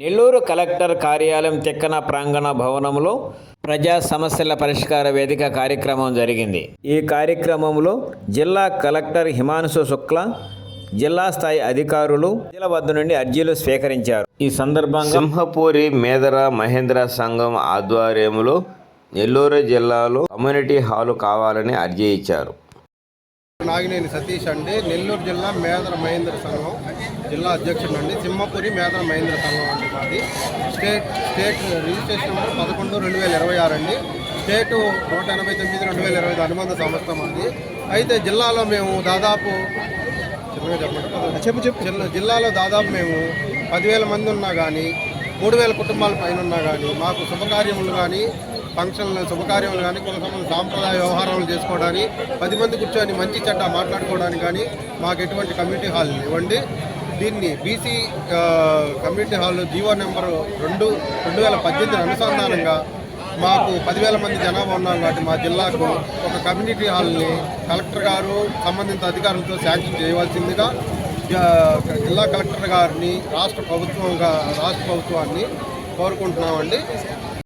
Nellore collector కార్యాలయం తెక్కన ప్రాంగణ భవనంలో ప్రజా సమస్యల పరిష్కార వేదిక కార్యక్రమం జరిగింది. ఈ కార్యక్రమంలో జిల్లా కలెక్టర్ హిమాంశు శుక్ల జిల్లా స్థాయి అధికారులు ప్రజల వద్ద నుండి అర్జీలు స్వీకరించారు. ఈ సందర్భంగా సింహపూరి మేదర మహేంద్ర సంఘం ఆధ్వర్యంలో నెల్లూరు జిల్లాలో కమ్యూనిటీ హాలు కావాలని అర్జీ ఇచ్చారు. నాగినేని సతీష్ అండి. నెల్లూరు జిల్లా మేదర మహేంద్ర సంఘం జిల్లా అధ్యక్షుడు అండి. సింహపురి మేదర మహేంద్ర సంఘం అండి మాది. స్టేట్ స్టేట్ రిజిస్ట్రేషన్ నెంబర్ పదకొండు రెండు వేల ఇరవై ఆరు అండి. స్టేటు నూట ఎనభై తొమ్మిది రెండు వేల ఇరవై ఐదు అనుబంధ సంస్థ మాది. అయితే జిల్లాలో మేము దాదాపు చిన్నగా చెప్పండి చెప్పు చెప్పు. జిల్లా జిల్లాలో దాదాపు మేము పదివేల మంది ఉన్నా కానీ మూడు వేల కుటుంబాల పైన ఉన్నా కానీ మాకు శుభకార్యములు కానీ ఫంక్షన్లు శుభకార్యములు కానీ కొంతమంది సాంప్రదాయ వ్యవహారాలు చేసుకోవడానికి పది మంది కూర్చొని మంచి చెడ్డ మాట్లాడుకోవడానికి కానీ మాకు ఎటువంటి కమ్యూనిటీ హాల్ ఇవ్వండి దీన్ని BC community hall GO number రెండు రెండు వేల పద్దెనిమిది అనుసంధానంగా మాకు పదివేల మంది జనాభా ఉన్నాం కాబట్టి మా జిల్లాకు ఒక కమ్యూనిటీ హాల్ని కలెక్టర్ గారు సంబంధిత అధికారులతో శాంక్షన్ చేయవలసిందిగా జిల్లా కలెక్టర్ గారిని రాష్ట్ర ప్రభుత్వంగా రాష్ట్ర ప్రభుత్వాన్ని కోరుకుంటున్నామండి.